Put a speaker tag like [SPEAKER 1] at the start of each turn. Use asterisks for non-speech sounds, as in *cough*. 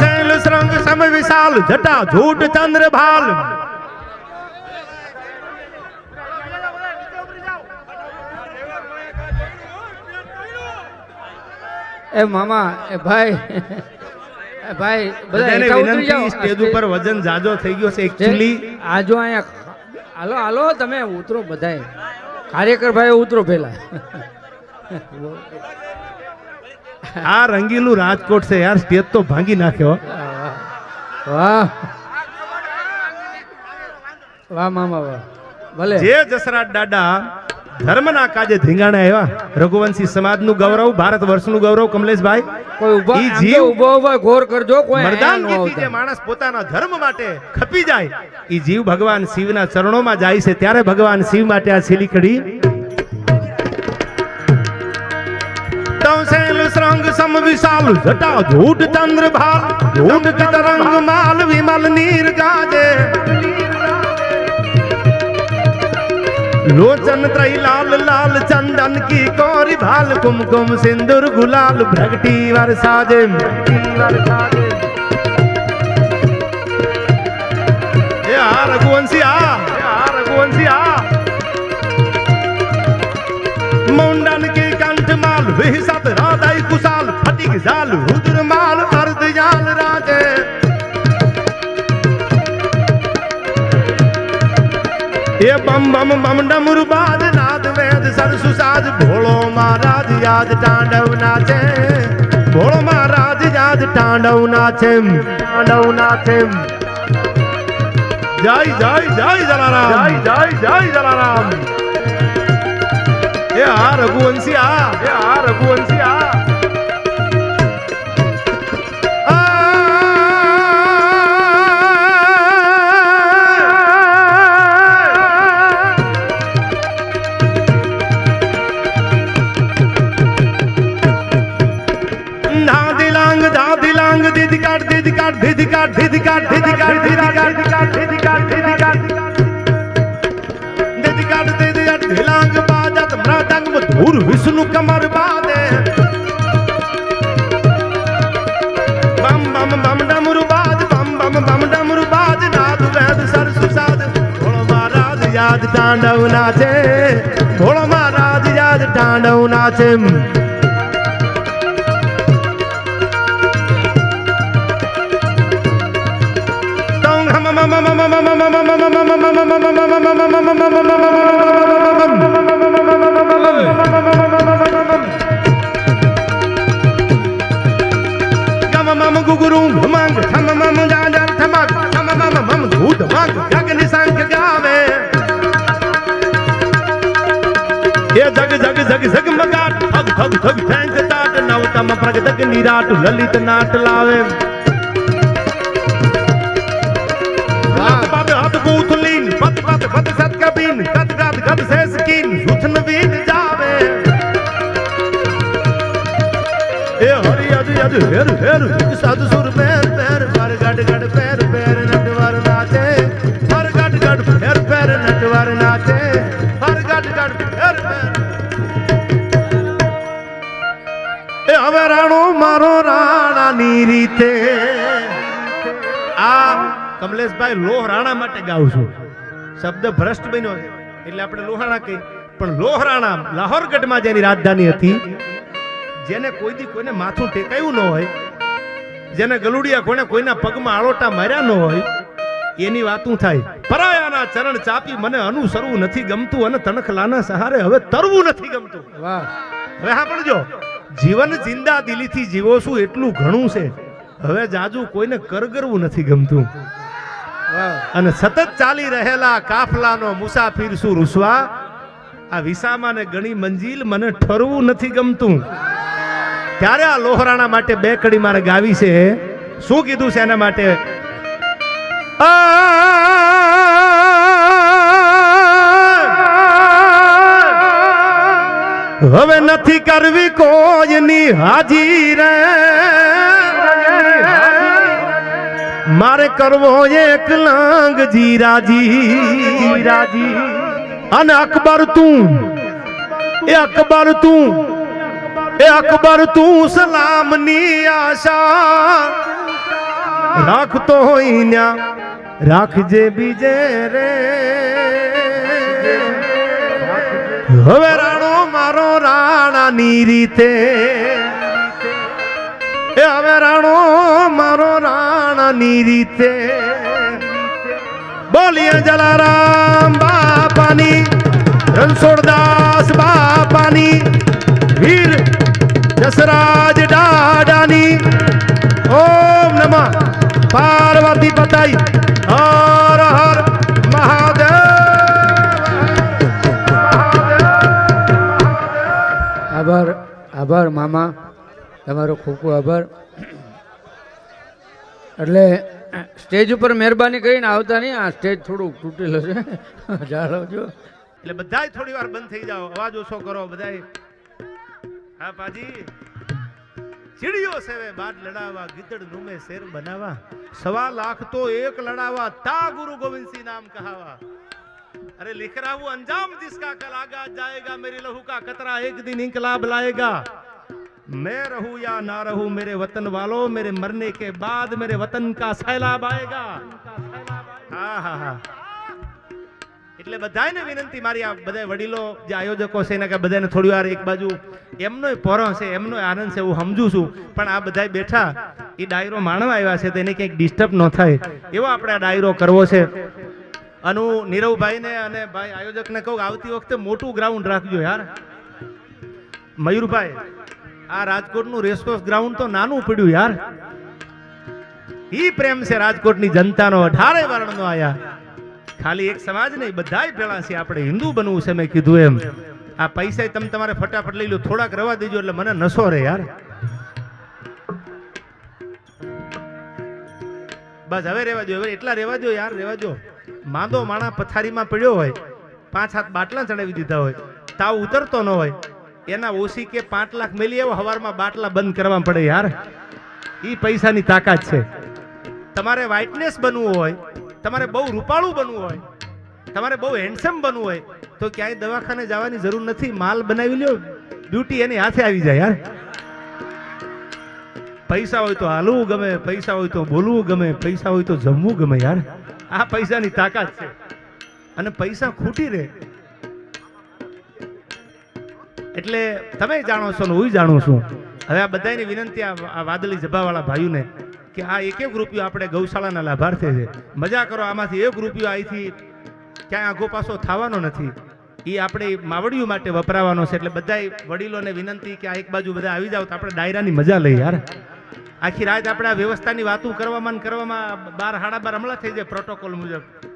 [SPEAKER 1] શૈલ શ્રંગ સમ વિશાલ જટા ઝૂટ ચંદ્ર ભાલ.
[SPEAKER 2] એ મામા એ ભાઈ ભાઈ બધા
[SPEAKER 1] બધાને વિનંતી સ્ટેજ ઉપર વજન જાજો થઈ ગયો છે એક્ચ્યુઅલી.
[SPEAKER 2] આજો અહીંયા હાલો હાલો તમે ઉતરો બધાય. કાર્યકર ભાઈ ઉતરો પેલા
[SPEAKER 1] આ રંગીલું રાજકોટ છે યાર સ્ટેજ તો ભાંગી નાખ્યો.
[SPEAKER 2] વાહ. વાહ મામા વાહ. ભલે.
[SPEAKER 1] જે જસરાજ દાદા ધર્મના કાજે ધીંગાણે આવ્યા રઘુવંશી સમાજનું ગૌરવ ભારત વર્ષનું ગૌરવ કમલેશભાઈ
[SPEAKER 2] કોઈ ઊભા
[SPEAKER 1] જીવ
[SPEAKER 2] ઊભો ઊભો ઘોર કરજો કોઈ અહીંયા
[SPEAKER 1] જે માણસ પોતાના ધર્મ માટે ખપી જાય ઈ જીવ ભગવાન શિવના ચરણોમાં જાય છે ત્યારે ભગવાન શિવ માટે આ છીલીકડી તવસેલ તરંગ સમ વિશાલ જટા ઝૂટ ચંદ્ર ભાલ ઝૂટ કી તરંગ માલ વિમલ નીર ગાજે લોચન ત્રઈ લાલ લાલ ચંદન કી કોરી ભાલ કુમકુમ સિંદુર ગુલાલ ભ્રગટી વરસાજે ભ્રગટી વરસાજે જાલ હુદર માલ અર્ધ જાલ રાજે એ બમ બમ બમ ડમરુ બાદ નાદ વેદ સરસુ સાજ ભોળો મહારાજ યાદ તાંડવ નાચે. ભોળો મહારાજ યાદ તાંડવ નાચે તાંડવ નાચે. જય જય જય જલારામ. જય જય જય જલારામ. એ આ રઘુવંશી આ. એ આ રઘુવંશી આ. બમ ડમરુ બાજ નાદ વેદ સરસુ સાદ ભોળો મહારાજ યાદ તાંડવ નાચે ધગ ધગ ઠેંગ તાટ નવતમ પ્રગટક નિરાટ લલિત નાટ લાવે રાણાની રીતે આ કમલેશભાઈ લોહરાણા માટે ગાઉં છું. શબ્દ ભ્રષ્ટ બન્યો છે. એટલે આપણે લોહાણા કહી પણ લોહરાણા લાહોરગઢમાં જેની રાજધાની હતી જેને કોઈ દી કોઈને માથું ટેકાયું ન હોય જેને ગલુડિયા કોને કોઈના પગમાં આળોટા માર્યા ન હોય એની વાતું થાય. પરાયાના ચરણ ચાપી મને અનુસરવું નથી ગમતું અને તણખલાના સહારે હવે તરવું નથી ગમતું.
[SPEAKER 2] વાહ.
[SPEAKER 1] હવે સાંભળજો. જીવન જિંદા દિલીથી જીવો છું એટલું ઘણું છે. હવે જાજુ કોઈને કરગરવું નથી ગમતું. અને સતત ચાલી રહેલા કાફલાનો મુસાફિર શું રૂસવા? આ વિસામાં ને ઘણી મંજિલ મને ઠરવું નથી ગમતું. ત્યારે આ લોહરાણા માટે બે કડી મારે ગાવી છે. શું કીધું છે એના માટે? હવે નથી કરવી કોઈની હાજી રે. મારે કરવો એક લાંગ જીરાજી. રાજી અને અકબર તું, એ અકબર તું, એ અકબર તું સલામની આશા. રાખતો હોય રાખજે બીજે રે. હવે મારો રાણાની રીતે. એ હવે રાણો, મારો રાણાની રીતે. બોલીએ જલારામ બાપાની, રણછોડદાસ બાપાની, વીર જસરાજ ડાડાની. ઓમ નમઃ. પાર્વતી પતાઈ.
[SPEAKER 2] આભાર, મામા. તમારો ખૂબ ખૂબ આભાર. એટલે, સ્ટેજ ઉપર મહેરબાની કરીને આવતા નહીં. આ સ્ટેજ થોડું તૂટેલું છે. *laughs* જાળવજો.
[SPEAKER 1] એટલે બધાય થોડી વાર બંધ થઈ જાઓ. અવાજ ઓછો કરો બધાય. હા, પાજી. ચીડિયો સેવે બાદ લડાવા ગીતડ નુમે શેર બનાવા સવા લાખ તો એક લડાવા તા ગુરુ ગોવિંદસિંહ નામ કહાવા. अरे लिख रहा हूं अंजाम जिसका कल आगा जाएगा मेरी लहू का कतरा एक दिन इंकलाब लाएगा मैं रहूं या ना रहूं मेरे वतन वालों मेरे मरने के बाद मेरे वतन का सैलाब आएगा હા હા હા એટલે બધાને વિનંતી મારી આ બધા વડીલો જે આયોજકો છે એને કે બધાને થોડી વાર એક બાજુ એમનો પોરો છે એમનો આનંદ છે હું સમજુ છું પણ આ બધા બેઠા એ ડાયરો માણવા આવ્યા છે તો એને કંઈક ડિસ્ટર્બ ન થાય એવો આપણે આ ડાયરો કરવો છે અનુ નીરવભાઈને અને ભાઈ આયોજકને કહું આવતી વખતે મોટું ગ્રાઉન્ડ રાખજો યાર. મયુરભાઈ, આ રાજકોટનું રેસકોર્સ ગ્રાઉન્ડ તો નાનું પડ્યું યાર. ઈ પ્રેમ છે રાજકોટની જનતાનો, અઢારે વર્ણનો આયા. ખાલી એક સમાજ નહીં, બધાય ભેળા છે આપણે. હિન્દુ બનવું છે મેં કીધું એમ. આ પૈસા તમે તમારે ફટાફટ લઈ લો, થોડાક રવા દેજો એટલે મને નશો રે યાર. બસ હવે રેવા દો હવે એટલા રેવા દો યાર, રેવા દો માંદો માણા પથારીમાં પડ્યો હોય, પાંચ હાથ બાટલા ચડાવી દીધા હોય, તાવ ઉતરતો ન હોય, એના ઓછી કે પાંચ લાખ મેલી એવો હવારમાં બાટલા બંધ કરવા પડે યાર. એ પૈસાની તાકાત છે. તમારે વ્હાઇટનેસ બનવું હોય, તમારે બહુ રૂપાળું બનવું હોય, તમારે બહુ હેન્ડસમ બનવું હોય, તો ક્યાંય દવાખાને જવાની જરૂર નથી. માલ બનાવી લ્યો બ્યુટી એની હાથે આવી જાય યાર. પૈસા હોય તો હાલવું ગમે, પૈસા હોય તો બોલવું ગમે, પૈસા હોય તો જમવું ગમે યાર. આ પૈસાની તાકાત છે. અને પૈસા ખૂટી રહે. એટલે તમે જાણો છો ને હું જાણું છું. હવે આ બધાની વિનંતી આ વાદળી જભાવાળા ભાઈઓને કે આ એક એક રૂપિયો આપણે ગૌશાળાના લાભાર્થી છે. મજા કરો, આમાંથી એક રૂપિયો અહીંથી ક્યાંય આગો પાછો થવાનો નથી. એ આપણે માવડીઓ માટે વપરાવાનો છે. એટલે બધાય વડીલોને વિનંતી કે આ એક બાજુ બધા આવી જાવ તો આપણે ડાયરાની મજા લઈએ યાર આખી રાત આપણે આ વ્યવસ્થાની વાતો કરવામાં કરવામાં બાર હાડા બાર હમણાં થઈ જાય પ્રોટોકોલ મુજબ.